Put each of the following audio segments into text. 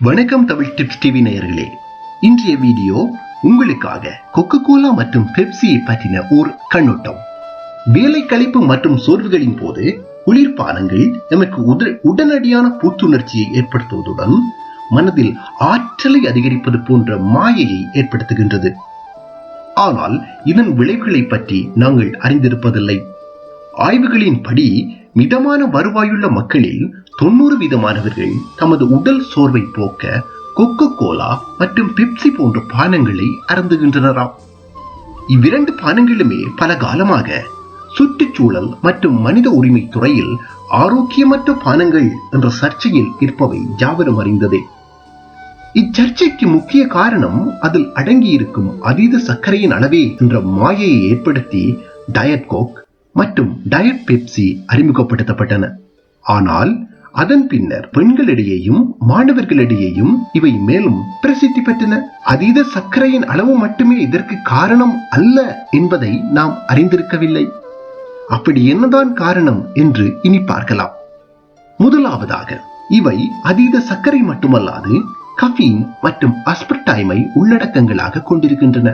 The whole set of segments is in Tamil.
வணக்கம் தமிழ் டிப்ஸ் டிவி நேயர்களே. இன்றைய வீடியோ உங்களுக்காக கொக்கோ கோலா மற்றும் பெப்சியை பற்றின ஒரு கண்ணோட்டம். வேலை கழிப்பு மற்றும் சோர்வுகளின் போது குளிர்பானங்கள் நமக்கு உடனடியான புத்துணர்ச்சியை ஏற்படுத்துவதுடன் மனதில் ஆற்றலை அதிகரிப்பது போன்ற மாயையை ஏற்படுத்துகின்றது. ஆனால் இதன் விளைவுகளை பற்றி நாங்கள் அறிந்திருப்பதில்லை. ஆய்வுகளின்படி மிதமான வருவாயுள்ள மக்களில் தொண்ணூறு வீதமானவர்கள் தமது உடல் சோர்வை போக்க கொக்கோ கோலா மற்றும் பெப்சி போன்ற பானங்களை அருந்துகின்றனராம். இவ்விரண்டு பானங்களுமே பல காலமாக சுற்றுச்சூழல் மற்றும் மனித உரிமை துறையில் ஆரோக்கியமற்ற பானங்கள் என்ற சர்ச்சையில் இருப்பவை யாவரும் அறிந்ததே. இச்சர்ச்சைக்கு முக்கிய காரணம் அதில் அடங்கியிருக்கும் அதீத சர்க்கரையின் அளவே என்ற மாயையை ஏற்படுத்தி டயட் கோக் மற்றும் டயட் பெப்சி அறிமுகப்படுத்தப்பட்டன. ஆனால் அதன் பின்னர் பெண்களிடையேயும் மாணவர்களிடையேயும் இவை மேலும் பிரசித்தி பெற்றன. அதீத சர்க்கரையின் அளவு மட்டுமே இதற்கு காரணம் அல்ல என்பதை நாம் அறிந்திருக்கவில்லை. அப்படி என்னதான் காரணம் என்று இனி பார்க்கலாம். முதலாவதாக இவை அதீத சர்க்கரை மட்டுமல்லாது கஃபீன் மற்றும் அஸ்பர்டைமை உள்ளடக்கங்களாக கொண்டிருக்கின்றன.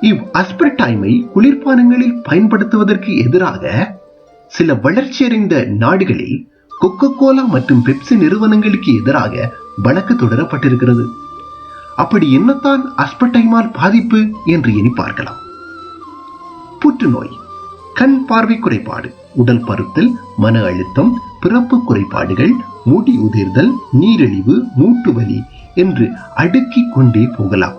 இவ் அஸ்பர்டைமை குளிர்பானங்களில் பயன்படுத்துவதற்கு எதிராக சில வளர்ச்சியடைந்த நாடுகளில் கொக்கோ கோலா மற்றும் பெப்சி நிறுவனங்களுக்கு எதிராக வழக்கு தொடரப்பட்டிருக்கிறது. அப்படி என்னத்தான் அஸ்பட்டைமால் பாதிப்பு என்று இனி பார்க்கலாம். புற்றுநோய் கண் பார்வை குறைபாடு உடல் பருத்தல் மன அழுத்தம் பிறப்பு குறைபாடுகள் முடி உதிர்தல் நீரிழிவு மூட்டு வலி என்று அடுக்கி கொண்டே போகலாம்.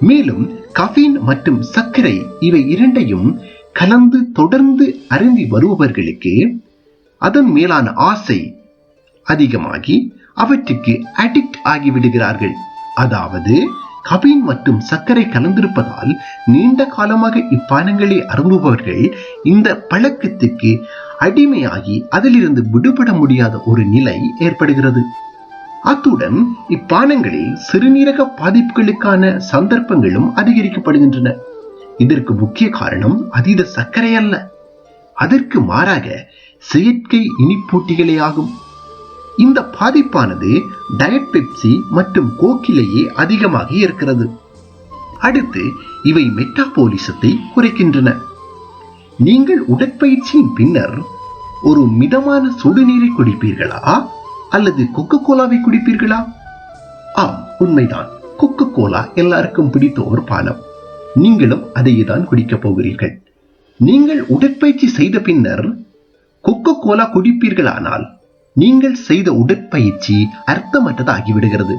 மேலும் கஃபீன் மற்றும் சர்க்கரை இவை இரண்டையும் கலந்து தொடர்ந்து அருந்தி வருபவர்களுக்கு அதன் மேலான ஆசை அதிகமாகி அவற்றுக்கு அடிக்ட் ஆகிவிடுகிறார்கள். அதாவது கபீன் மற்றும் சர்க்கரை கலந்திருப்பதால் நீண்ட காலமாக இப்பானங்களை அரும்புபவர்கள் இந்த பழக்கத்துக்கு அடிமையாகி அதிலிருந்து விடுபட முடியாத ஒரு நிலை ஏற்படுகிறது. அத்துடன் இப்பானங்களில் சிறுநீரக பாதிப்புகளுக்கான சந்தர்ப்பங்களும் அதிகரிக்கப்படுகின்றன. இதற்கு முக்கிய காரணம் அதீத சர்க்கரை அல்ல. அதற்கு மாறாக செயற்கை இனிப்பூட்டிகளே ஆகும். இந்த பாதிப்பானது டயட் பெப்சி மற்றும் கோக்கிலேயே அதிகமாக இருக்கிறது. அடுத்து இவை மெட்டாபோலிசத்தை குறைக்கின்றன. நீங்கள் உடற்பயிற்சியின் பின்னர் ஒரு மிதமான சுடுநீரை குடிப்பீர்களா அல்லது கொக்கோ கோலாவை குடிப்பீர்களா? ஆம் உண்மைதான். கொக்கோ கோலா எல்லாருக்கும் பிடித்த ஒரு பானம். நீங்களும் அதையே தான் குடிக்கப் போகிறீர்கள். நீங்கள் உடற்பயிற்சி செய்த பின்னர் கொக்கோ கோலா குடிப்பீர்களானால் நீங்கள் செய்த உடற்பயிற்சி அர்த்தமற்றதாகிவிடுகிறது.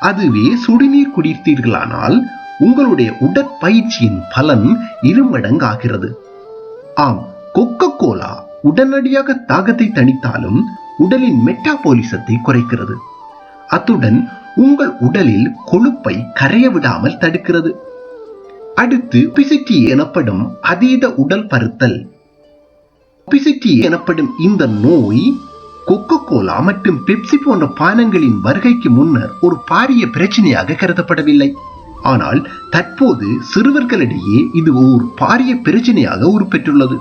அதுவே சுடுநீர் குடித்தீர்களானால் உங்களுடைய உடற்பயிற்சியின் பலன் இருமடங்காகிறது. ஆம் கொக்கோ கோலா உடனடியாக தாகத்தை தணித்தாலும் உடலின் மெட்டாபோலிசத்தை குறைக்கிறது. அத்துடன் உங்கள் உடலில் கொழுப்பை கரைய விடாமல் தடுக்கிறது. அடுத்து பிசிட்டி எனப்படும் அதீத உடல் பருத்தல் ஒபிசிட்டி எனப்படும் இந்த நோய் கொக்கோ கோலா மற்றும் பெப்சி போன்ற பானங்களின் வருகைக்கு முன்னர் ஒரு பாரிய பிரச்சனையாக கருதப்படவில்லை. ஆனால் தற்போது சிறுவர்களிடையே இது ஒரு பாரிய பிரச்சனையாக உருப்பெற்றுள்ளது.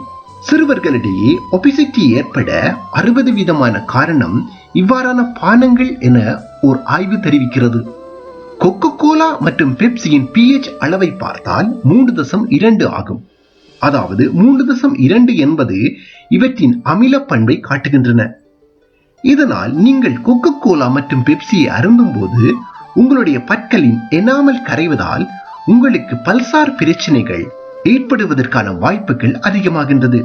சிறுவர்களிடையே ஒபிசிட்டி ஏற்பட அறுபது விதமான காரணம் இவ்வாறான பானங்கள் என ஒரு ஆய்வு தெரிவிக்கிறது. கொக்கோ கோலா மற்றும் பெப்சியின் பிஹெச் அளவை பார்த்தால் மூன்று தசம் இரண்டு ஆகும். அதாவது மூன்று தசம் இரண்டு என்பது இவற்றின் அமில பண்பை காட்டுகின்றன. இதனால் நீங்கள் கொக்கோ கோலா மற்றும் பெப்சியை அருந்தும் போது உங்களுடைய பற்களின் எனாமல் கரைவதால் உங்களுக்கு பல்சார் பிரச்சனைகள் ஏற்படுவதற்கான வாய்ப்புகள் அதிகமாகின்றது.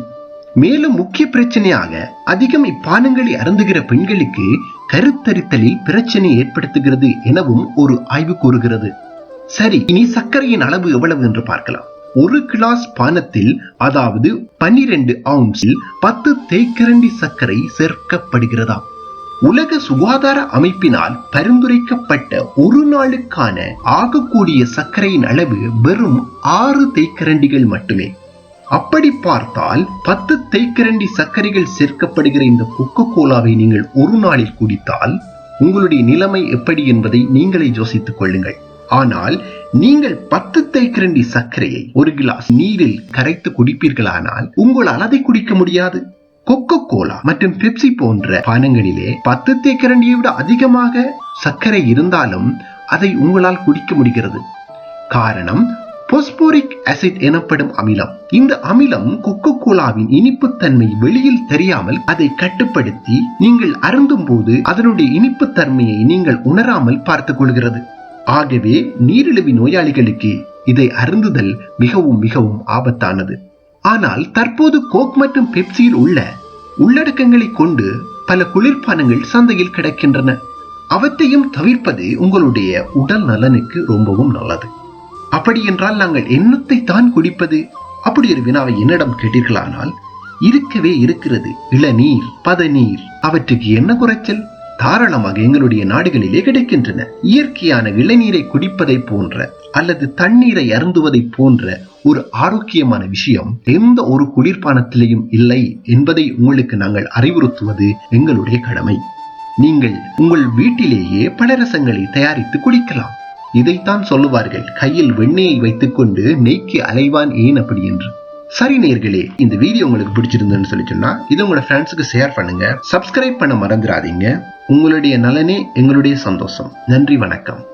மேலும் முக்கிய பிரச்சனையாக அதிகம் இப்பானங்களை அருந்துகிற பெண்களுக்கு கருத்தரித்தலில் பிரச்சனை ஏற்படுத்துகிறது எனவும் ஒரு ஆய்வு கூறுகிறது. சரி இனி சர்க்கரையின் அளவு எவ்வளவு என்று பார்க்கலாம். ஒரு கிளாஸ் பானத்தில் அதாவது பன்னிரண்டு அவுன்ஸில் பத்து தேக்கரண்டி சர்க்கரை சேர்க்கப்படுகிறதா உலக சுகாதார அமைப்பினால் பரிந்துரைக்கப்பட்ட ஒரு நாளுக்கான ஆகக்கூடிய சர்க்கரையின் அளவு வெறும் ஆறு தேக்கரண்டிகள் மட்டுமே. அப்படி பார்த்தால் பத்து தேக்கரண்டி சர்க்கரைகள் சேர்க்கப்படுகிற இந்த கொக்கோ கோலாவை நீங்கள் ஒரு நாளில் குடித்தால் உங்களுடைய நிலைமை எப்படி என்பதை நீங்களே யோசித்துக் கொள்ளுங்கள். ஆனால் நீங்கள் பத்து தேக்கரண்டி சர்க்கரையை ஒரு கிளாஸ் நீரில் கரைத்து குடிப்பீர்களானால் உங்களால் அதை குடிக்க முடியாது. கொக்கோ கோலா மற்றும் பெப்சி போன்ற பானங்களிலே பத்து தேக்கரண்டியை விட அதிகமாக சர்க்கரை இருந்தாலும் அதை உங்களால் குடிக்க முடிகிறது. காரணம் பொஸ்போரிக் அசிட் எனப்படும் அமிலம். இந்த அமிலம் கொக்கோ கோலாவின் இனிப்புத்தன்மை வெளியில் தெரியாமல் அதை கட்டுப்படுத்தி நீங்கள் அருந்தும் போது அதனுடைய இனிப்புத்தன்மையை நீங்கள் உணராமல் பார்த்துக் கொள்கிறது. ஆகவே நீரிழிவு நோயாளிகளுக்கு இதை அருந்துதல் மிகவும் மிகவும் ஆபத்தானது. ஆனால் தற்போது கோக் மற்றும் பெப்சியில் உள்ள உள்ளடக்கங்களை கொண்டு பல குளிர்பானங்கள் சந்தையில் கிடைக்கின்றன. அவற்றையும் தவிர்ப்பது உங்களுடைய உடல் நலனுக்கு ரொம்பவும் நல்லது. அப்படி என்றால் நாங்கள் எண்ணத்தை தான் குடிப்பது? அப்படி ஒரு வினாவை என்னிடம் கேட்டீர்களானால் இருக்கவே இருக்கிறது. இளநீர் பதநீர் அவற்றுக்கு என்ன குறைச்சல்? தாராளமாக எங்களுடைய நாடுகளிலே கிடைக்கின்றன. இயற்கையான இளநீரை குடிப்பதை போன்ற அல்லது தண்ணீரை அருந்துவதை போன்ற ஒரு ஆரோக்கியமான விஷயம் எந்த ஒரு குளிர்பானத்திலேயும் இல்லை என்பதை உங்களுக்கு நாங்கள் அறிவுறுத்துவது எங்களுடைய கடமை. நீங்கள் உங்கள் வீட்டிலேயே பலரசங்களை தயாரித்து குடிக்கலாம். இதைத்தான் சொல்லுவார்கள் கையில் வெண்ணெயை வைத்துக்கொண்டு நெய்க்கு அலைவான் ஏன் அப்படி? என்று. சரி நேர்களே இந்த வீடியோ உங்களுக்கு பிடிச்சிருந்ததுன்னு சொல்லி சொன்னா இதை உங்களோட ஃப்ரெண்ட்ஸுக்கு ஷேர் பண்ணுங்க. சப்ஸ்கிரைப் பண்ண மறந்துடாதீங்க. உங்களுடைய நலனே எங்களுடைய சந்தோஷம். நன்றி வணக்கம்.